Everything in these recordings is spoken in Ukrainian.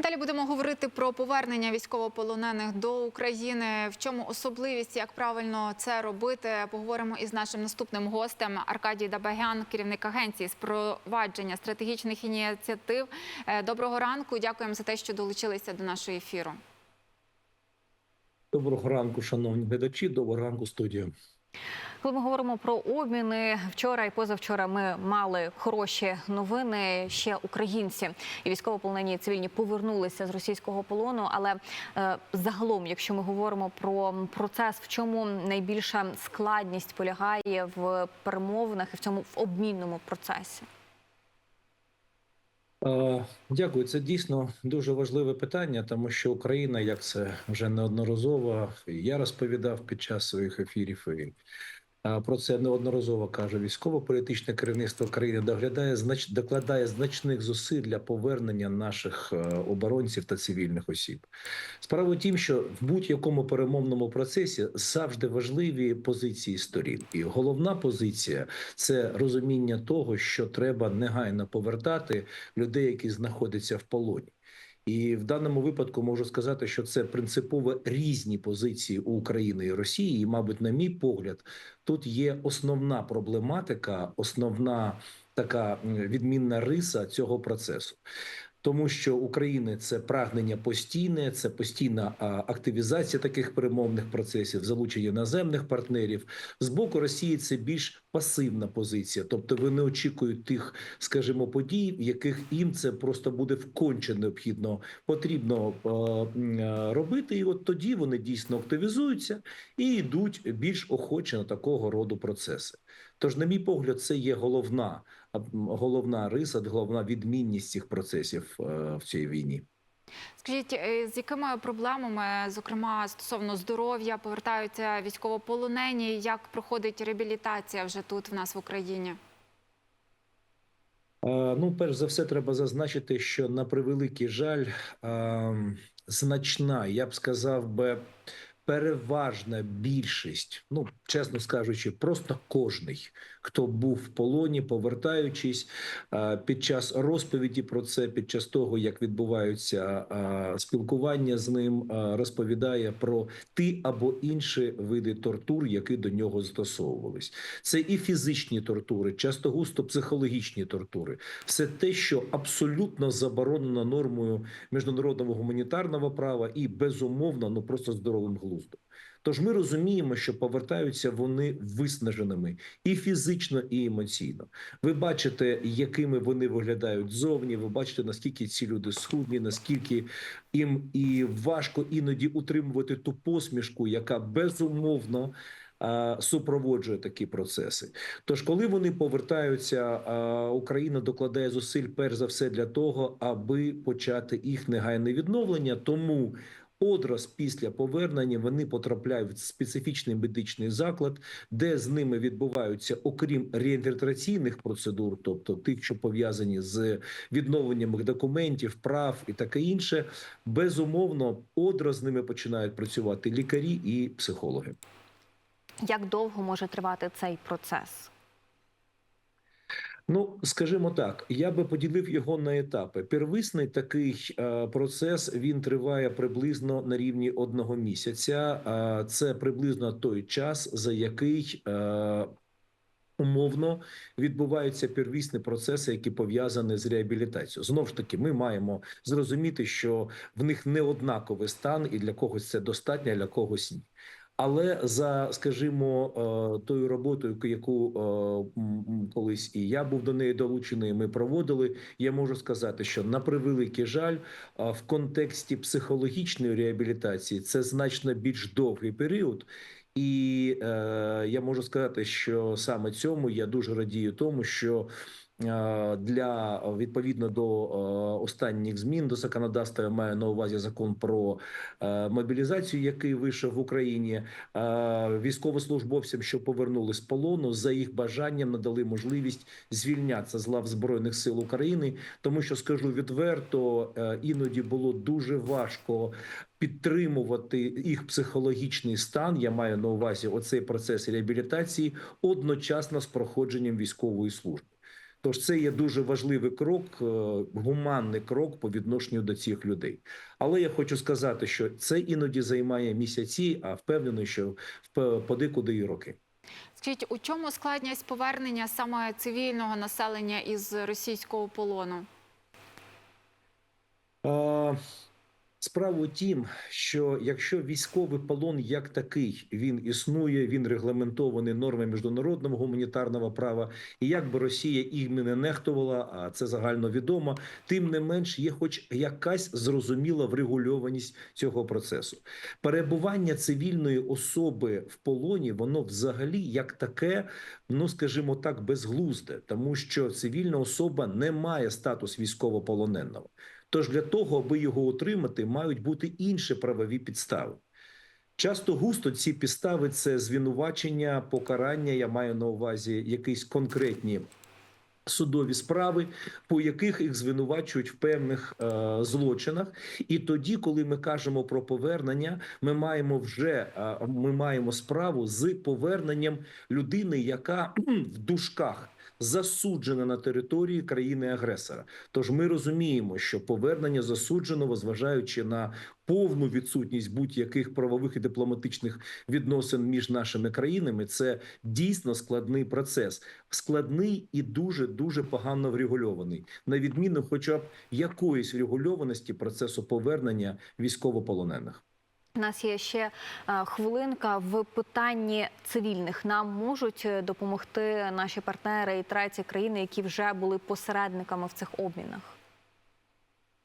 Далі будемо говорити про повернення військовополонених до України. В чому особливість, як правильно це робити? Поговоримо із нашим наступним гостем Аркадій Дабагян, керівник агенції з провадження стратегічних ініціатив. Е, Доброго ранку. Дякуємо за те, що долучилися до нашого ефіру. Доброго ранку, шановні глядачі. Доброго ранку, студія. Коли ми говоримо про обміни, вчора і позавчора ми мали хороші новини. Ще українці і військовополонені і цивільні повернулися з російського полону. Але е, загалом, якщо ми говоримо про процес, в чому найбільша складність полягає в перемовинах і в цьому в обмінному процесі. Е, Дякую. Це дійсно дуже важливе питання, тому що Україна, як це вже неодноразово я розповідав під час своїх ефірів. І про це неодноразово каже військово-політичне керівництво країни. Доглядає знач докладає значних зусиль для повернення наших е, оборонців та цивільних осіб. Справа в тім, що в будь-якому перемовному процесі завжди важливі позиції сторін, і головна позиція це розуміння того, що треба негайно повертати людей, які знаходяться в полоні. І в даному випадку можу сказати, що це принципово різні позиції у України і Росії. І, мабуть, на мій погляд, тут є основна проблематика, основна така відмінна риса цього процесу. Тому що України це прагнення постійне, це постійна активізація таких перемовних процесів, залучення іноземних партнерів. З боку Росії це більш пасивна позиція, тобто вони очікують тих, скажімо, подій, в яких їм це просто буде вконче необхідно потрібно робити. І от тоді вони дійсно активізуються і йдуть більш охоче на такого роду процеси. Тож, на мій погляд, це є головна головна риса, головна відмінність цих процесів е, в цій війні. Скажіть, е, з якими проблемами, зокрема стосовно здоров'я, повертаються військовополонені? Як проходить реабілітація вже тут в нас в Україні? Е, Ну, перш за все, треба зазначити, що на превеликий жаль, ем, значна, я б сказав би, переважна більшість, ну чесно скажучи, просто кожний, хто був в полоні, повертаючись під час розповіді про це, під час того, як відбуваються спілкування з ним, розповідає про ті або інші види тортур, які до нього застосовувались. Це і фізичні тортури, часто густо психологічні тортури, все те, що абсолютно заборонено нормою міжнародного гуманітарного права і безумовно, ну просто здоровим глуздом. Тож ми розуміємо, що повертаються вони виснаженими і фізично, і емоційно. Ви бачите, якими вони виглядають зовні. Ви бачите, наскільки ці люди схудні, наскільки їм і важко іноді утримувати ту посмішку, яка безумовно. Супроводжує такі процеси. Тож, коли вони повертаються, Україна докладає зусиль перш за все для того, аби почати їх негайне відновлення. Тому Одразу після повернення вони потрапляють в специфічний медичний заклад, де з ними відбуваються, окрім реінтеграційних процедур, тобто тих, що пов'язані з відновленням документів, прав і таке інше, безумовно, одразу з ними починають працювати лікарі і психологи. Як довго може тривати цей процес? Ну, скажімо так, я би поділив його на етапи. Первисний такий е, процес він триває приблизно на рівні одного місяця. Е, це приблизно той час, за який е, умовно відбуваються первісні процеси, які пов'язані з реабілітацією. Знову ж таки, ми маємо зрозуміти, що в них не однаковий стан, і для когось це достатньо, а для когось ні. Але за, скажімо, е, тою роботою, яку е, колись і я був до неї долучений, ми проводили. Я можу сказати, що на превеликий жаль, е, в контексті психологічної реабілітації це значно більш довгий період. І е, я можу сказати, що саме цьому я дуже радію тому, що для відповідно до е, останніх змін до законодавства я маю на увазі закон про е, мобілізацію, який вийшов в Україні, е, військовослужбовцям, що повернули з полону, за їх бажанням надали можливість звільнятися з лав збройних сил України, тому що скажу відверто, е, іноді було дуже важко підтримувати їх психологічний стан. Я маю на увазі оцей процес реабілітації одночасно з проходженням військової служби. Тож це є дуже важливий крок, е, гуманний крок по відношенню до цих людей. Але я хочу сказати, що це іноді займає місяці, а впевнений, що подекуди і роки. Скажіть, у чому складність повернення саме цивільного населення із російського полону? А, Справа у тім, що якщо військовий полон як такий він існує, він регламентований нормами міжнародного гуманітарного права, і як би Росія їм не нехтувала, а це загальновідомо, тим не менш є, хоч якась зрозуміла врегульованість цього процесу. Перебування цивільної особи в полоні, воно взагалі як таке, ну скажімо так, безглузде, тому що цивільна особа не має статус військовополоненого. Тож для того, аби його отримати, мають бути інші правові підстави. Часто густо ці підстави це звинувачення, покарання. Я маю на увазі якісь конкретні судові справи, по яких їх звинувачують в певних е, злочинах. І тоді, коли ми кажемо про повернення, ми маємо вже е, ми маємо справу з поверненням людини, яка в дужках засуджена на території країни-агресора. Тож ми розуміємо, що повернення засудженого, зважаючи на повну відсутність будь-яких правових і дипломатичних відносин між нашими країнами, це дійсно складний процес, складний і дуже дуже погано врегульований, на відміну, хоча б якоїсь врегульованості процесу повернення військовополонених. У нас є ще е, хвилинка в питанні цивільних. Нам можуть е, допомогти наші партнери і треті країни, які вже були посередниками в цих обмінах.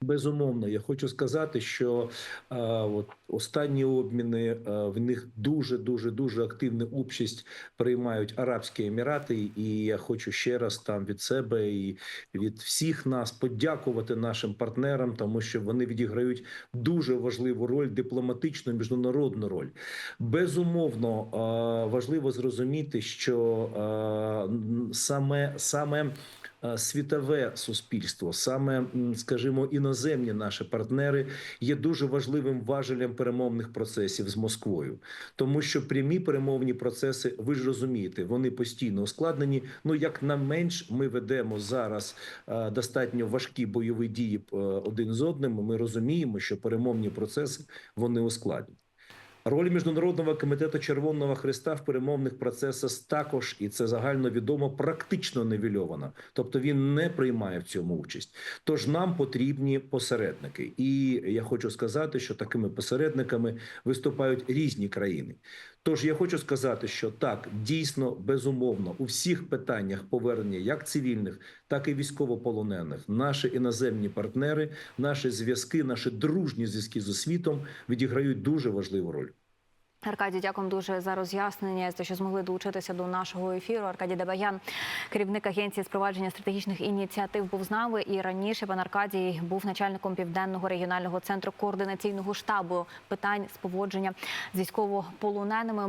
Безумовно, я хочу сказати, що е, от останні обміни е, в них дуже дуже дуже активну участь приймають Арабські Емірати, і я хочу ще раз там від себе і від всіх нас подякувати нашим партнерам, тому що вони відіграють дуже важливу роль, дипломатичну міжнародну роль. Безумовно, е, важливо зрозуміти, що е, саме саме. Е, Світове суспільство, саме скажімо, іноземні наші партнери є дуже важливим важелем перемовних процесів з Москвою, тому що прямі перемовні процеси, ви ж розумієте, вони постійно ускладнені. Ну як на менш, ми ведемо зараз е, достатньо важкі бойові дії е, один з одним. Ми розуміємо, що перемовні процеси вони ускладнені. Роль міжнародного комітету Червоного Христа в перемовних процесах також, і це загально відомо, практично невільована. Тобто він не приймає в цьому участь. Тож нам потрібні посередники, і я хочу сказати, що такими посередниками виступають різні країни. Тож я хочу сказати, що так дійсно безумовно у всіх питаннях повернення як цивільних, так і військовополонених, наші іноземні партнери, наші зв'язки, наші дружні зв'язки з освітом відіграють дуже важливу роль. Аркадій, дякую дуже за роз'яснення, за що змогли долучитися до нашого ефіру. Аркадій Дебаян, керівник агенції з провадження стратегічних ініціатив, був з нами. І раніше пан Аркадій був начальником південного регіонального центру координаційного штабу питань з поводження з військовополоненими.